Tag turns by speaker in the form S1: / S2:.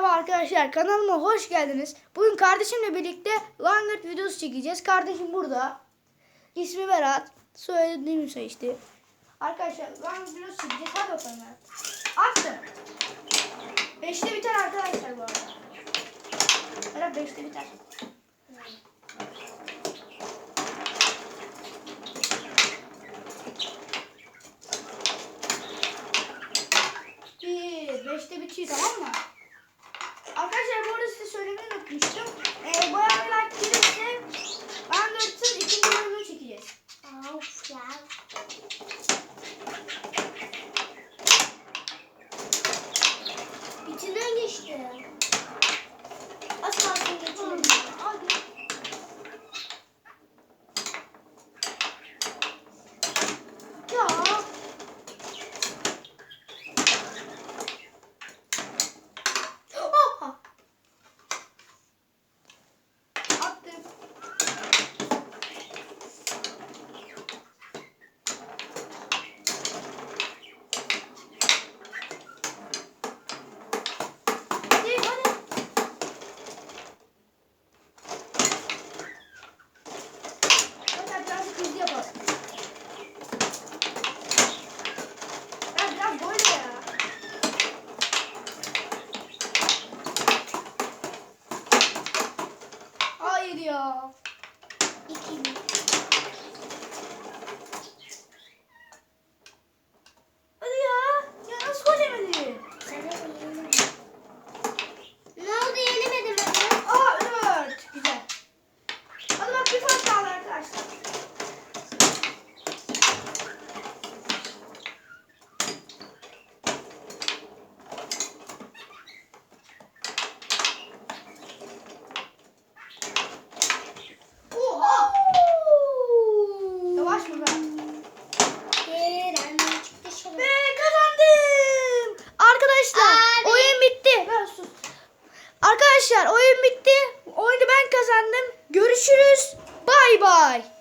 S1: Merhaba arkadaşlar kanalıma hoş geldiniz. Bugün kardeşimle birlikte Langırt videosu çekeceğiz. Kardeşim burada. İsmi Berat. Söylediğim şey işte. Arkadaşlar Langırt videosu çekeceğiz. Hadi bakalım Berat. Attım. Beşte biter arkadaşlar bu arada. Berat beşte biter. Bir, beşte bitiyor tamam mı?
S2: İçinden geçti. Az kalsın
S1: Hayır ya. Bay bay.